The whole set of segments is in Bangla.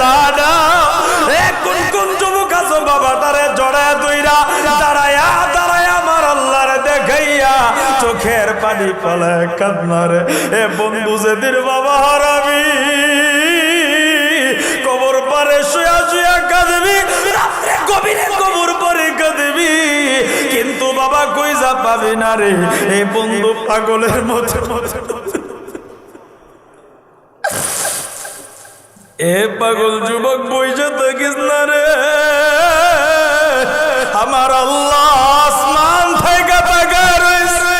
জানা। এ কোন কোন যুবক আছো বাবাটারে জড়ায় দইরা দাঁড়ায়া দাঁড়ায়া আমার দেখাইয়া, চোখের পানি পালায় কান্নারে এ বন্ধু যেদিন বাবা হারাবি, কবর পারে শুয়া শুয়া কাঁদবি, রাত্রে গভীরে কবর পরে কাঁদবি। কিন্তু বাবা কই যা পাবি না রে। এই বন্ধু পাগলের মতো। এ পাগল যুবক বইসে থাকিস না রে। আমার আল্লাহ আসমান থেকে রয়েছে।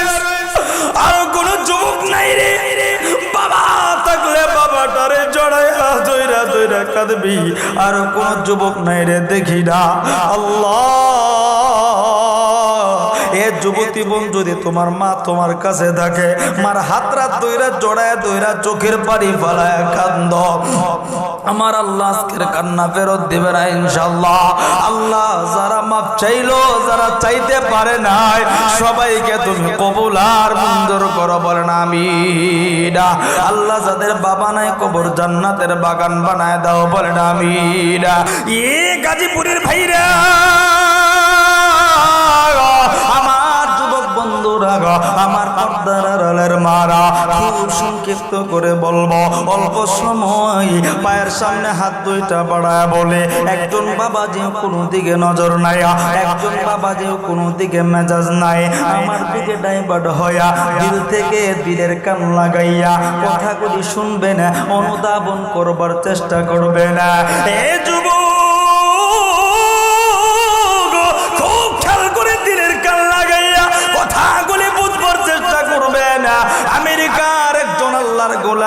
আর কোন যুবক নাই রে। জড়াইয়া, জয়রা জয়রা কাঁদবি। আর কোন যুবক নাই রে, দেখি না। আল্লাহ যুবতী বোন যদি তোমার মা তোমার কাছে থাকে, মার হাত রাত দইরা জড়ায় দইরা চোখের পানি ফালায় কান্দ। আমার আল্লাহ আজকের কান্না ফেরত দিবে না ইনশাল্লাহ আল্লাহ যারা মাপ চাইলো, যারা চাইতে পারে নাই, সবাইকে তুমি কবুল আর মঞ্জুর করো, বলেন আমি আল্লাহ যাদের বাবা নাই, কবর জান্নাতের বাগান বানায় দাও, বলেন আমি এ গাজীপুরের ভাইরা! বন্ধুরা আমার মারা, খুব সংক্ষিপ্ত করে বলব, অল্প সময় পায়ের সামনে হাত দুইটা বাড়ায় বলে, একজন বাবা যে কোনো দিকে নজর নাই, একজন বাবা যে কোনো দিকে মেজাজ নাই, আমার দিকে ডাইভার্ট হইয়া দিল থেকে দিলের কান লাগাইয়া কথাগুলি শুনবে না, অনুধাবন করবার চেষ্টা করবে না। এ যুবক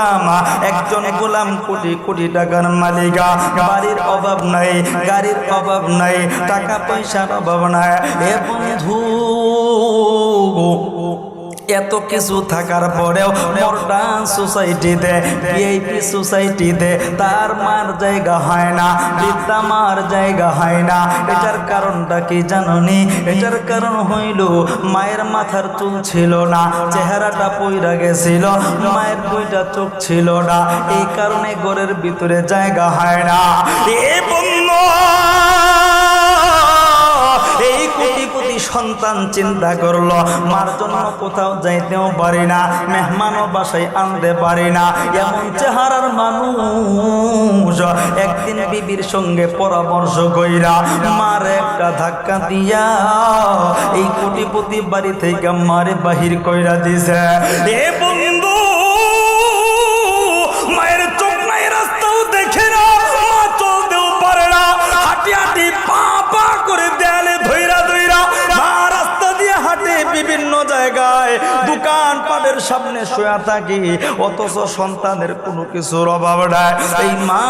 গোলাম, একজন গোলাম কোটি কোটি টাকার মালিকা। বাড়ির অভাব নাই, গাড়ির অভাব নাই, টাকা পয়সার অভাব নাই। এ বন্ধু এত কিছু থাকার পরেও মডার্ন সোসাইটিতে ভিআইপি সোসাইটিতে তার মার জায়গা হয় না, পিতা মার জায়গা হয় না। এটার কারণটা কি জাননি? এটার কারণ হইল মায়ের মাথার চুল ছিল না, চেহারাটা পইরা গেছিল, মায়ের দুইটা চোখ ছিল না, এই কারণে ঘরের ভিতরে জায়গা হয় না। এ বন্ধু সন্তান চিন্তা করল, মার জন্য কোথাও যাইতেও পারি না, মেহমানও বাসায় আনতে পারি না। এমন চেহারার মানুষ একদিন বিবির সঙ্গে পরামর্শ কইরা, মার একটা ধাক্কা দিয়া এই কোটিপতি বাড়ি থেকে মারে বাহির কইরা দিছে। এ বন্ধু জায়গায়, দোকান পাটের সামনে শোয়া থাকি, অথচ সন্তানের কোনো কিছুর অভাব নাই। এই মা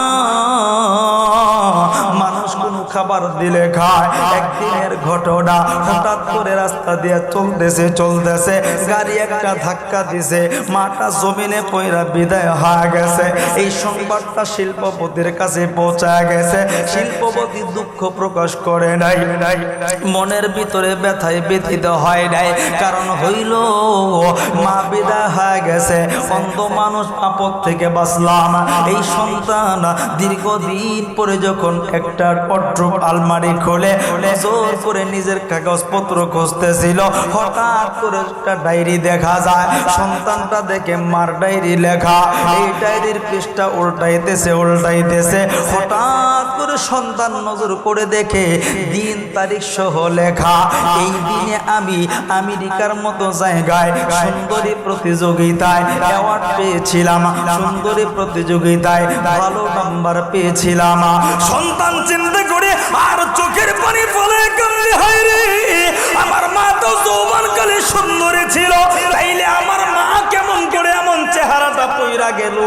মানুষ খাবার দিলে খায়। একদিনের ঘটনা হঠাৎ করে রাস্তা দিয়ে চলতেছে চলতেছে। গাড়ি একটা ধাক্কা দিছে। মাটা জমিনে পয়রা বিদায় হয়ে গেছে। এই সংবাদটা শিল্পপতির কাছে পৌঁছায় গেছে। শিল্পপতি দুঃখ প্রকাশ করে নাই। মনের ভিতরে ব্যথায় ব্যথিত হয় নাই। কারণ হইল মা বিদায় হয়ে গেছে। অন্ধ মানুষ আপদ থেকে বাঁচলাম। এই সন্তান দীর্ঘদিন পরে যখন একটা পট্রুপ আলমারি খোলে জোর করে নিজের খুঁজতেছিল। হঠাৎ করে একটা ডায়েরি দেখা যায়। সন্তানটা দেখে মার ডায়েরি লেখা। এই ডায়েরির পৃষ্ঠা উল্টাইতেছে উল্টাইতেছে। হঠাৎ করে সন্তান নজর করে দেখে দিন, তারিখ সহ লেখা। এই দিনে আমি আমেরিকার মতো জায়গায় সুন্দরী প্রতিযোগিতায় অ্যাওয়ার্ড পেয়েছিলাম। সুন্দরী প্রতিযোগিতায় ভালো নাম্বার পেয়েছিলাম। সন্তান চিন্তা করে আর চোখের পানি ফলে কান্দে হয় রে। আমার মা তো যৌবনকালে সুন্দরী ছিল, তাইলে আমার মা কেমন করে এমন চেহারাটা পইরা গেল?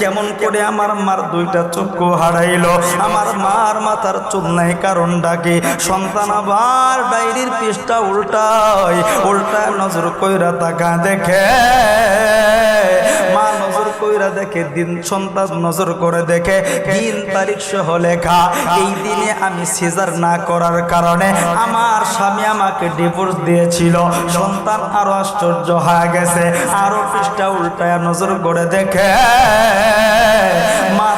কেমন করে আমার মার দুইটা চক্ষু হারাইলো? আমার মার মাথার চুল নাই কারণটা কি সন্তান আবার ডায়েরির পৃষ্ঠা উল্টায়। উল্টায় নজর কইরা তাকা দেখে। মা নজর কইরা দেখে, দিন সন্তান নজর করে দেখে। দিন তারিখ সহ লেখা, এই দিনে আমি সিজার না করার কারণে আমার স্বামী আমাকে ডিভোর্স দিয়েছিল। সন্তান আরও আশ্চর্য হয়ে গেছে। আরও পৃষ্ঠা উল্টায় নজর করে দেখে। মা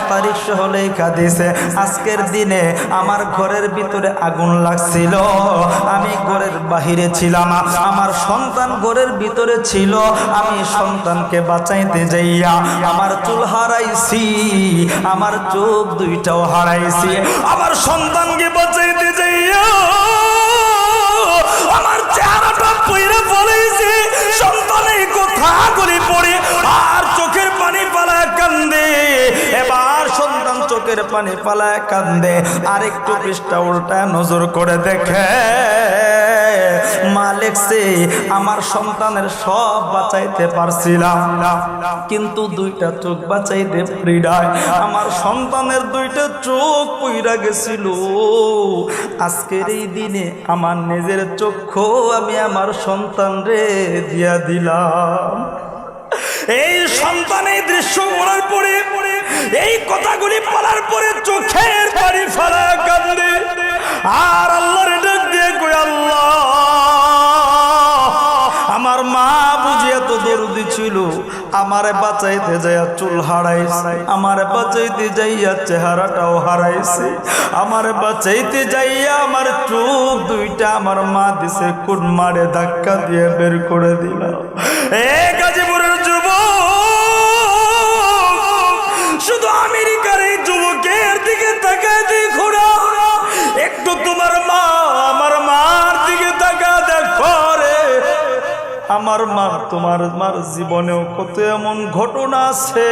সহ লেখা দিছে, আজকের দিনে আমার ঘরের ভিতরে আগুন লাগছিল। আমি ঘরের বাহিরে ছিলাম, আমার সন্তান ঘরের ভিতরে ছিল। আমি সন্তানকে বাঁচাইতে যাইয়া আমার চুল হারাইছি, আমার চোখ দুইটাও হারাইছি। আমার সন্তানকে বাঁচাইতে যাইয়া পইরে ফলাইছে সন্তানে কথা করে পড়ে? আর চোখের পানি পালা কান্দে। এবার চোখের পানি পালায় কান্দে। আর একটু পৃষ্ঠা উল্টা নজর করে দেখে। মা সে, আমার সন্তানের সব বাঁচাইতে পারছিলাম কিন্তু দুইটা চোখ বাঁচাইতে পারিনাই আমার সন্তানের দুইটা চোখ পইরা গেছিল। আজকের এই দিনে আমার নিজের চক্ষু আমি আমার সন্তান রে দিয়া দিলাম। এই সন্তান, এই দৃশ্য বলার পরে, এই কথাগুলি বলার পরে চোখের পানি ফেলা কান্দে। আর আল্লাহর ডাক দিয়ে কই আল্লাহ, আমার মা বুঝি এত দরদি ছিল, আমারে বাঁচাইতে যাইয়া চুল হারাইছে, আমারে বাঁচাইতে যাইয়া চেহারাটাও হারাইছে, আমারে বাঁচাইতে যাইয়া আমার চোখ দুইটা আমার মা দিছে কোন মারে ধাক্কা দিয়ে বের করে দিল। এ গাজীপুরের আমার মা, তোমার মার জীবনেও কত এমন ঘটনা আছে?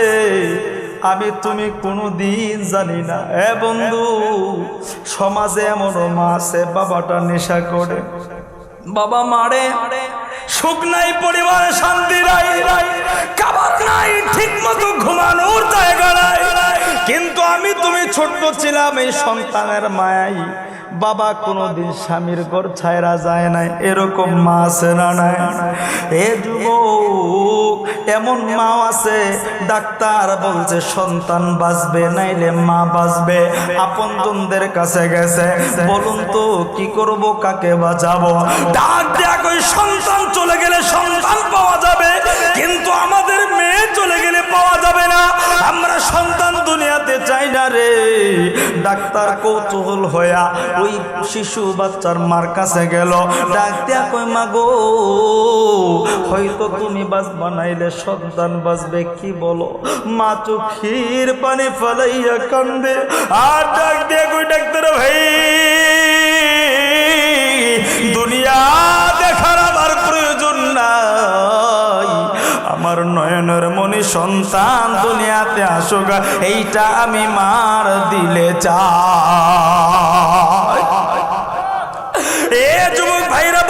আমি তুমি কোনো দিন জানি না। এ বন্ধু, সমাজে এমনও মা আছে, বাবাটা নেশা করে। বাবা মারে। সুখ নাই, পরিবারে শান্তি নাই। খাবার নাই ঠিক মতো ঘুমানোর জায়গা নাই। কিন্তু আমি তুমি ছোট্ট ছিলাম, এই সন্তানের মায়াই। বাবা কোনোদিন স্বামীর ঘর ছায়রা যায় নাই, এরকম মা আছে না নাই? এ যুবক, এমন মা আছে, ডাক্তার বলছে সন্তান বাঁচবে, নাইলে মা বাঁচবে, আপনজনদের কাছে গেছে, বলুন তো কি করব, কাকে বাঁচাবো? ডাক দেয়া কই, সন্তান চলে গেলে সন্তান পাওয়া যাবে, কিন্তু আমাদের মেয়ে চলে গেলে পাওয়া যাবে না। আমরা সন্তান চাই না রে। ডাক্তার কৌতূহল হইয়া ওই শিশু বাচ্চার মার কাছে গেল। ডাক দেয়া কই মাগো, হয়তো তুমি বাস বানাইলে সন্তান বাঁচবে কি বলো? মা চোখের পানি ফেলাইয়া কান্দে আর ডাক কই ডাক্তার ভাই দুনিয়া আমার নয়নের মনি সন্তান দুনিয়াতে আসুক এইটা আমি মার দিলে চা এ যুবক ভাইরা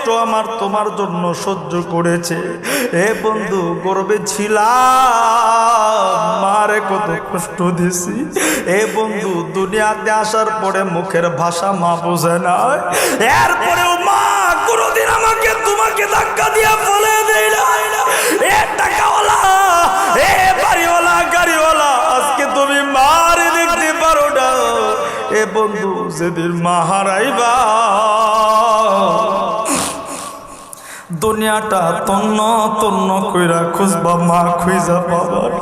কষ্ট আমার তোমার জন্য সহ্য করেছে। এ বন্ধু, গর্বে ছিলাম। মারে কত কষ্ট দিছি। এ বন্ধু, দুনিয়াতে আসার পরে মুখের ভাষা মা বোঝে না। এরপরেও মা কোনোদিন আমাকে তোমাকে ধাক্কা দিয়ে ফলে দেয় বাড়িওয়ালা, গাড়িওয়ালা, আজকে তুমি পারো না। এ বন্ধু, যেদিন মা হারাইবা দুনিয়াটা তন্ন তন্ন কইরা খুঁজবা, মা খুঁজা পাবার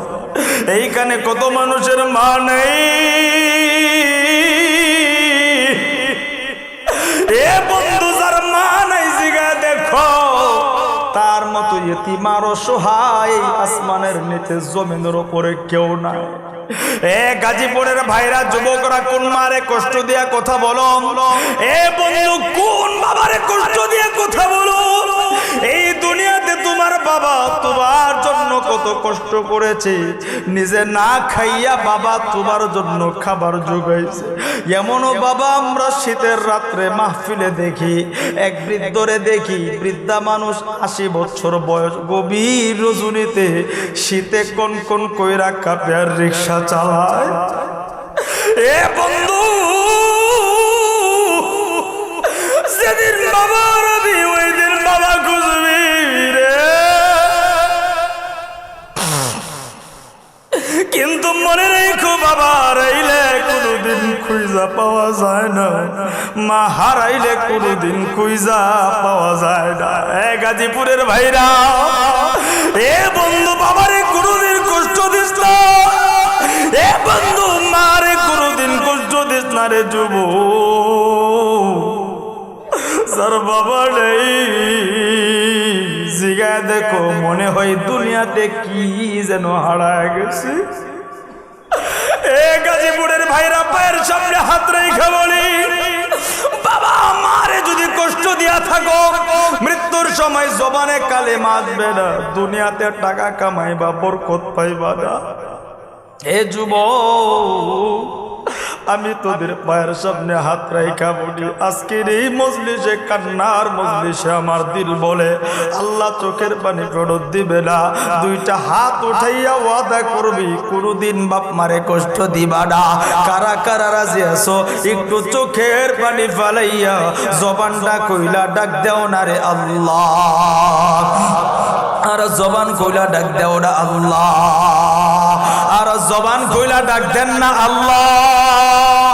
এইখানে কত মানুষের মা নেই। এ বন্ধু যার মা নাই, জিগা দেখো। তার মতো ইতিমার সহায় আসমানের নিচে জমিনের ওপরে কেউ নাই। এ গাজীপুরের ভাইরা যুবকরা কোন মারে কষ্ট দিয়া কথা বলো? এ বন্ধু কোন বাবারে কষ্ট দিয়া কথা বলো? এই দুনিয়াতে তোমার বাবা তোমার জন্য কত কষ্ট করেছে। নিজে না খাইয়া বাবা তোমার জন্য খাবার যোগাইছে এমনও বাবা আমরা শীতের রাত্রে মাহফিলে দেখি, এক বৃদ্ধরে দেখি, বৃদ্ধা মানুষ আশি বছর বয়স, গভীর রজনীতে শীতে কোন কোন কইরা কাপে আর রিক্সা চালায়। বন্ধু সেদিন বাবা কিন্তু মনে রেখো বাবা রইলে কোনোদিন খুঁজা পাওয়া যায় না। মা হারাইলে কোনোদিন কুইজা পাওয়া যায় না। এ গাজীপুরের ভাইরা, এ বন্ধু বাবারে কোনোদিন কষ্ট দিস না। এ বন্ধু মারে কোনোদিন কষ্ট দিস না রে যুব স্যার বাবা নেই জিগা দেখো, মনে হয় দুনিয়াতে কি যেন হারায় গেছে। এ ভাইরা সামনে হাত রেখে বলি, বাবা, মারে যদি কষ্ট দিয়া থাকো, মৃত্যুর সময় জবানে কালে মাসবে না, দুনিয়াতে টাকা কামাইবা, বরকত পাইবা না। হে যুব আমি তোদের পায়ের সামনে হাত রাইখা বলি। আজকের এই মজলিসে কান্নার মজলিসে আমার দিল বলে, আল্লাহ চোখের পানি ফেরত দিবে না। দুইটা হাত উঠাইয়া ওয়াদা করবি, কোনদিন বাপ মারে কষ্ট দিবা না। কারা কারা রাজি আছো? একটু চোখের পানি ফালাইয়া জবানটা কইলা ডাক দেও না রে আল্লাহ। আর জবান কইলা ডাক দেও না আল্লাহ। আর জবান কইলা ডাক দেন না আল্লাহ।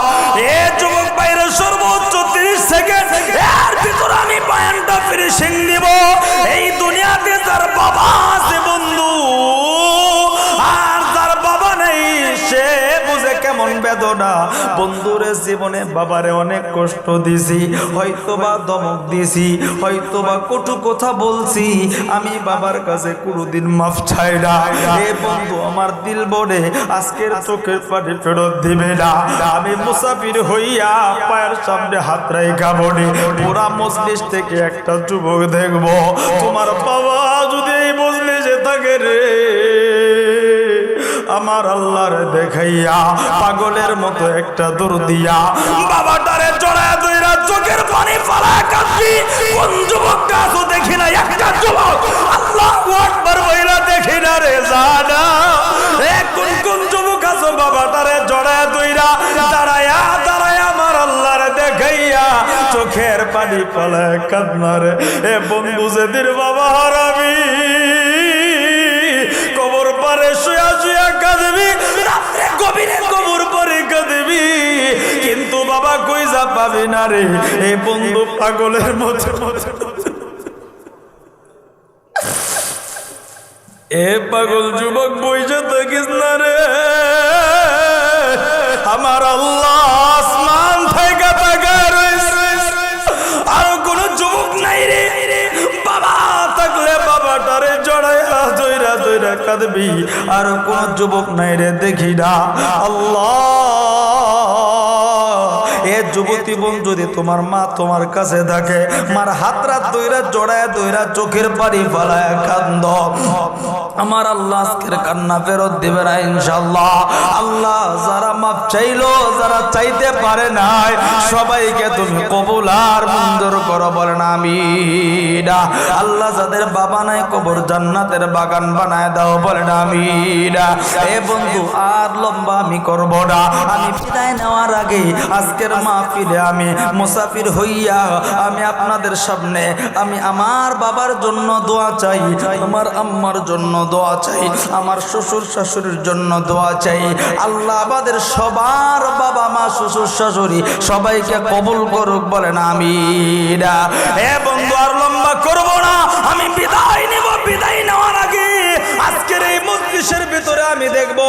এ যুবক বাইরে সর্বোচ্চ তিরিশ সেকেন্ড। এর ভিতরে আমি বয়ানটা ফিনিশিং দিব এই দুনিয়াতে তার বাবা জীবনে বাবারে অনেক কষ্ট দিছি। হয়তো বা দমক দিছি হয়তো বা কটু কথা বলছি। আমি বাবার কাছে কোনোদিন মাফ চাই না। এ বন্ধু, আমার দিল বনে আজকের চোখের পানি ফেরত দিবে না। আমি মুসাফির হইয়া পায়ের সামনে হাত রাইখা বনে। পুরা মজলিস থেকে একটা যুবক দেখব। তোমার আমার আল্লাহর দেখাইয়া পাগলের মতো একটা দূর দিয়া বাবাটারে জড়ায় দইরা চোখের পানি ফালা কাঁদবি। কোন যুবক কাজও দেখি না একটা যুবক। আল্লাহ আকবার বইরা দেখি না রে জানা। কোন কোন যুবক আছো বাবাটারে জড়ায় দইরা দাঁড়ায়া দাঁড়ায়া আমার আল্লাহর দেখাইয়া চোখের পানি ফালা কাঁদনারে এ বন্ধু যেদিন বাবা হারাবি। যা পাবি না রে। এই বন্ধু পাগলের মতো এ পাগল যুবক বইসে থাকিস না রে। আমার আল্লাহ আসমান থেকে তাকায় আর কোন যুবক নাই রে। বাবা থাকলে বাবাটারে জড়াইয়া দইরা দইরা কাঁদবি। আর কোন যুবক নাই রে, দেখি না। আল্লাহ এ যুবতী বোন যদি তোমার মা তোমার কাছে থাকে, মার হাত রাত দইরা জড়ায় দৈরা চোখের পাড়ি ফালায় কান্দ। আমার আল্লাহ আজকের কান্না ফেরত দেবে না ইনশাল্লাহ আল্লাহ যারা মাপ চাইলো, যারা চাইতে পারে নাই, সবাইকে তুমি কবুল আর করো বলেন আমি আল্লাহ যাদের বাবা নাই, কবর জান্নাতের বাগান বানায় দাও বলেন আমি এ বন্ধু, আর লম্বা আমি করব না। আমি বিদায় নেওয়ার আগে আজকের মাহফিলে আমি মুসাফির হইয়া আমি আপনাদের সামনে আমি আমার বাবার জন্য দোয়া চাই, আমার আম্মার জন্য দোয়া চাই, আমার শ্বশুর শাশুড়ির জন্য দোয়া চাই। আল্লাহ আমাদের সবার বাবা মা, শ্বশুর শাশুড়ি সবাইকে কবুল করুক বলেন আমি এ বন্ধু আর লম্বা করব না। আমি বিদায় নেব বিদায় নেওয়ার আজকের এই মজলিসের ভিতরে আমি দেখব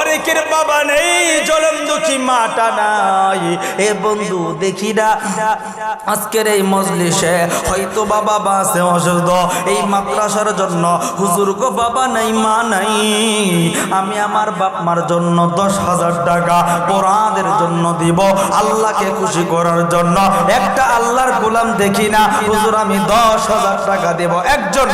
অনেকের বাবা, নেই জলম দুঃখী, মাটা নাই। এ বন্ধু, দেখি না। আজকের এই মজলিসে হয়তো বাবা বাসে অসুস্থ। এই মাদ্রাসার জন্য হুজুর গো, বাবা নাই, মা নাই। আমি আমার বাপ মার জন্য দশ হাজার টাকা পরাদের জন্য দিব, আল্লাহকে খুশি করার জন্য। একটা আল্লাহর গোলাম দেখি না। হুজুর, আমি দশ হাজার টাকা দেব। একজন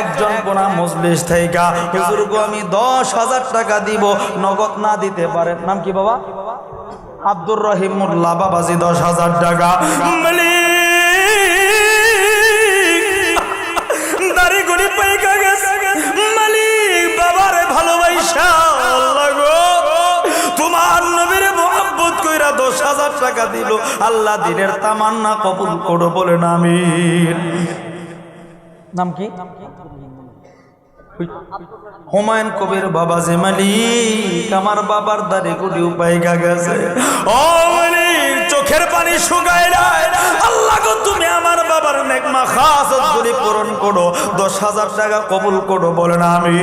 একজন কোনা মজলিস থেকে হুজুর গো, আমি দশ হাজার টাকা দিব, নগদ না দিতে পারেন নাম কি বাবা? আব্দুর রহিমুল্লাহ বাবাজি, দশ হাজার টাকা। ভালোবাসা গো। তোমার কইরা দশ হাজার টাকা আল্লাহ দিনের তামান্না কবুল করো আমিন। নাম কি? হুমায়ুন কবির বাবা যে মালিক, আমার বাবার দারে গুলি উপায় গেছে। ও মালিক, চোখের পানি শুকায় নাই। আল্লাহ গো, তুমি আমার বাবার নেকমা খাস যদি পূরণ করো। দশ হাজার টাকা কবুল করো, বলেন আমি